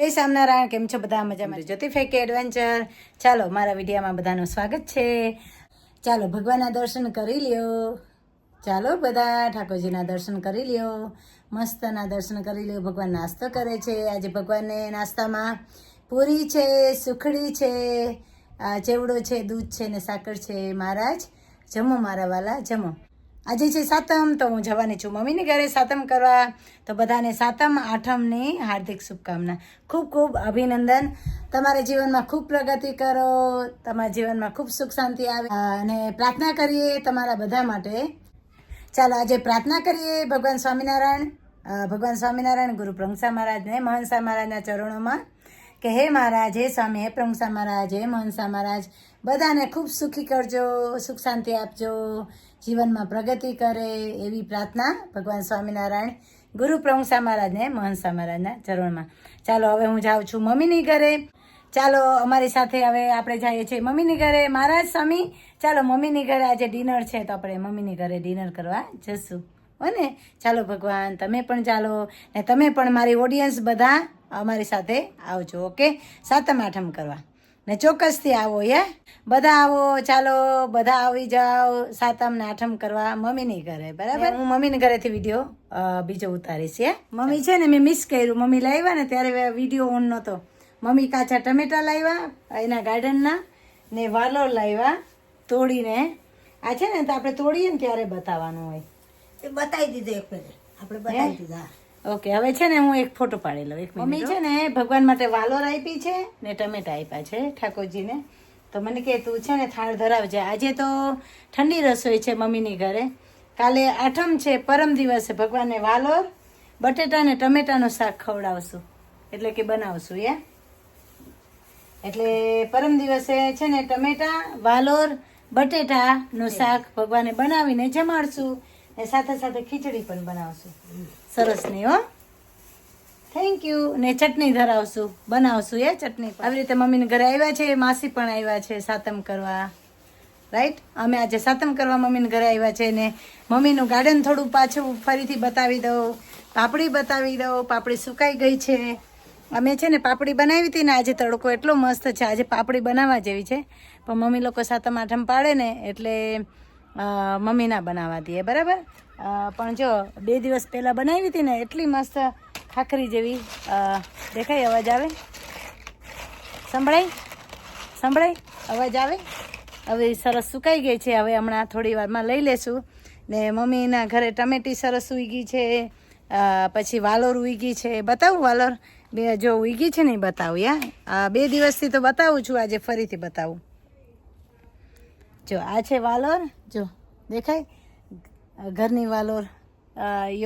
જય સ્વામિનારાયણ, કેમ છો બધા? મજામાં જ્યોતિ ફેકી એડવેન્ચર ચાલો, મારા વિડીયામાં બધાનું સ્વાગત છે. ચાલો, ભગવાનના દર્શન કરી લ્યો. ચાલો, બધા ઠાકોરજીના દર્શન કરી લ્યો. મસ્તના દર્શન કરી લ્યો. ભગવાન નાસ્તો કરે છે. આજે ભગવાનને નાસ્તામાં પૂરી છે, સુખડી છે ચેવડો છે, દૂધ છે ને સાકર છે. મહારાજ, જમો મારા વાલા, જમો. આજે છે સાતમ, તો હું જવાની છું મમ્મીની ઘરે સાતમ કરવા. તો બધાને સાતમ, આઠમની હાર્દિક શુભકામના. ખૂબ ખૂબ અભિનંદન. તમારા જીવનમાં ખૂબ પ્રગતિ કરો. તમારા જીવનમાં ખૂબ સુખ શાંતિ આવે. અને પ્રાર્થના કરીએ તમારા બધા માટે. ચાલો, આજે પ્રાર્થના કરીએ ભગવાન સ્વામિનારાયણ. ભગવાન સ્વામિનારાયણ ગુરુ પ્રંગસા મહારાજને મહંસા મહારાજના ચરણોમાં કે હે મહારાજ, હે સ્વામી, હે પ્રંગસા મહારાજ, હે મહંસા મહારાજ. બધાને ખૂબ સુખી કરજો, સુખ શાંતિ આપજો, જીવનમાં પ્રગતિ કરે એવી પ્રાર્થના ભગવાન સ્વામિનારાયણ, ગુરુ પ્રંગસા મહારાજને મહંસા મહારાજના ચરણમાં. ચાલો, હવે હું જાઉં છું મમ્મીની ઘરે. ચાલો, અમારી સાથે હવે આપણે જઈએ છીએ મમ્મીની ઘરે. મહારાજ સ્વામી, ચાલો, મમ્મીની ઘરે આજે ડિનર છે, તો આપણે મમ્મીની ઘરે ડિનર કરવા જશું. હો ને ચાલો, ભગવાન, તમે પણ ચાલો, ને તમે પણ મારી ઓડિયન્સ બધા અમારી સાથે આવજો, ઓકે? સાતમ આઠમ કરવા. ને ચોક્કસથી આવો હે. બધા આવો ચાલો બધા આવી જાઓ. સાતમ ને આઠમ કરવા મમ્મીની ઘરે બરાબર? હું મમ્મીને ઘરેથી વીડિયો બીજો ઉતારીશ હે? મમ્મી છે ને મેં મિસ કર્યું. મમ્મી લાવ્યા ને ત્યારે વીડિયો ઓન નહોતો. મમ્મી કાચા ટમેટા લાવ્યા એના ગાર્ડનના ને વાલોર લાવ્યા તોડીને. આ છે ને તો આપણે તોડીએ ને ત્યારે બતાવવાનું હોય. એ બતાવી દીધું એક આપણે બતાવી દીધા ઓકે હવે છે ને હું એક ફોટો પાડી લઉં એક મમ્મી છે ને ભગવાન માટે વાલોર આપી છે ને ટમેટા આપ્યા છે ઠાકોરજીને. તો મને કે તું છે ને થાળ ધરાવજે. આજે તો ઠંડી રસોઈ છે મમ્મીની ઘરે. કાલે આઠમ છે પરમ દિવસે ભગવાનને વાલોર બટેટા ને ટમેટાનું શાક ખવડાવશું. એટલે કે બનાવશું યા એટલે પરમ દિવસે છે ને ટમેટા વાલોર બટેટાનું શાક ભગવાને બનાવીને જમાડશું. ને સાથે સાથે ખીચડી પણ બનાવશું. સરસ નહીં હો. થેન્ક યુ ને ચટણી ધરાવશું. બનાવશું એ ચટણી આવી રીતે મમ્મીને ઘરે આવ્યા છે માસી પણ આવ્યા છે સાતમ કરવા. રાઈટ અમે આજે સાતમ કરવા મમ્મીને ઘરે આવ્યા છે ને મમ્મીનું ગાર્ડન થોડું પાછું ફરીથી બતાવી દઉં. પાપડી બતાવી દઉં. પાપડી સુકાઈ ગઈ છે. અમે છે ને પાપડી બનાવી હતી ને આજે તડકો એટલો મસ્ત છે. આજે પાપડી બનાવવા જેવી છે. પણ મમ્મી લોકો સાતમ આઠમ પાડે ને એટલે અ, મમ્મી ના બનાવવા દઈએ બરાબર? પણ જો બે દિવસ પહેલાં બનાવી હતી ને એટલી મસ્ત ખાખરી જેવી દેખાય અવાજ આવે? સંભળાય? સંભળાય? અવાજ આવે? હવે સરસ સુકાઈ ગઈ છે હવે હમણાં થોડી વારમાં લઈ લેશું. ને મમ્મીના ઘરે ટમેટી સરસ ઉગી છે પછી વાલોર ઉગી છે. બતાવું વાલોર? બે જો ઉગી છે ને બતાવું યા? બે દિવસથી તો બતાવું છું આજે ફરીથી બતાવું. જો, આ છે વાલોર. જો, દેખાય? ઘરની વાલોર.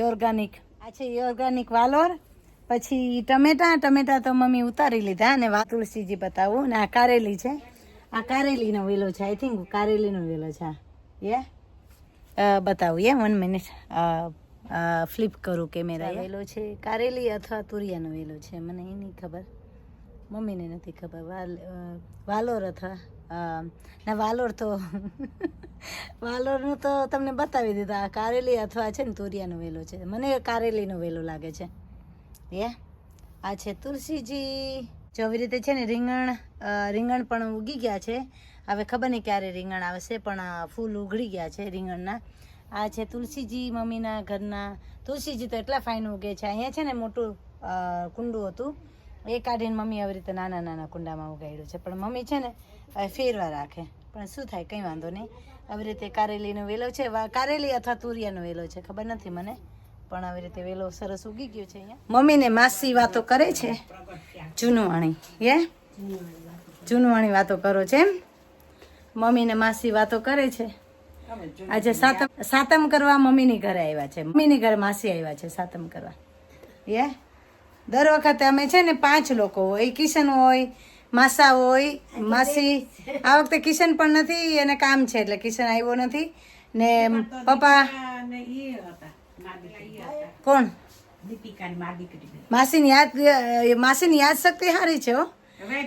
ઓર્ગાનિક આ છે ઓર્ગાનિક વાલોર. પછી ટમેટા. ટમેટા તો મમ્મી ઉતારી લીધા અને તુલસીજી બતાવું. ને આ કારેલી છે. આ કારેલીનો વેલો છે. આઈ થિંક કારેલીનો વેલો છે. યે? બતાવું, યે? વન મિનિટ ફ્લિપ કરું કેમેરા વેલો છે. કારેલી અથવા તુરિયાનો વેલો છે. મને એ નહીં ખબર. મમ્મીને નથી ખબર. વાલ વાલોર અથવા ના વાલોર તો વાલોરનું તો તમને બતાવી દીધા કારેલી અથવા છે ને તુરિયાનો વેલો છે. મને કારેલીનો વેલો લાગે છે. એ, આ છે તુલસીજી. જો આવી રીતે છે ને રીંગણ રીંગણ પણ ઉગી ગયા છે. હવે ખબર નહીં ક્યારે રીંગણ આવશે, પણ ફૂલ ઉઘડી ગયા છે રીંગણના. આ છે તુલસીજી મમ્મીના ઘરના. તુલસીજી તો એટલા ફાઇન ઉગે છે. અહીંયા છે ને મોટું કુંડું હતું. એ કાઢીને મમ્મી આવી રીતે નાના નાના કુંડામાં ઉગાડ્યું છે. પણ મમ્મી છે ને ફેરવા રાખે. પણ શું થાય, કંઈ વાંધો નહીં. આવી રીતે કારેલીનો વેલો છે કારેલી અથવા તુરિયાનો વેલો છે, ખબર નથી મને. પણ આવી રીતે વેલો સરસ ઉગી ગયો છે અહીંયા. મમ્મીને માસી વાતો કરે છે, જૂનવાણી યે જૂનવાણી વાતો કરો છે એમ? મમ્મીને માસી વાતો કરે છે. આજે સાતમ સાતમ કરવા મમ્મીની ઘરે આવ્યા છે. મમ્મીની ઘરે માસી આવ્યા છે સાતમ કરવા. યે દર વખતે અમે છે ને પાંચ લોકો હોય, કિશન હોય માસા હોય માસી. આ વખતે કિશન પણ નથી એને કામ છે એટલે કિશન આવ્યો નથી. ને પપ્પા કોણ? માસીની યાદ માસીની યાદ શક્તિ સારી છે હો.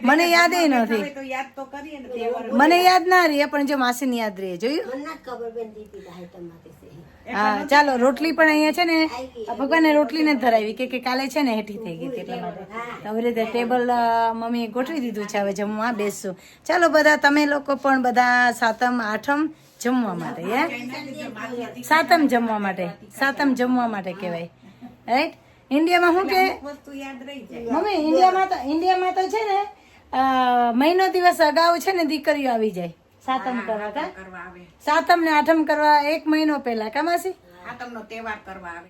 મને યાદ એ નથી. મને યાદ ના રહી પણ જો માસીની યાદ રહી જોયું? હા ચાલો રોટલી પણ અહીંયા છે ને ભગવાને રોટલી ને ધરાવી. કે કે કાલે છે ને હેઠી થઈ ગઈ એટલા માટે. આવી રીતે ટેબલ મમ્મીએ ગોઠવી દીધું છે હવે જમવા બેસશું. ચાલો બધા તમે લોકો પણ બધા સાતમ આઠમ જમવા માટે હે? સાતમ જમવા માટે સાતમ જમવા માટે કહેવાય. રાઈટ ઇન્ડિયામાં શું કે મમ્મી ઇન્ડિયામાં તો ઇન્ડિયામાં તો છે ને મહિનો દિવસ અગાઉ છે ને દીકરીઓ આવી જાય. સાતમ કરવા કા? સાતમ ને આઠમ કરવા એક મહિનો પહેલા કા માસી? આતમનો તહેવાર કરવા આવે.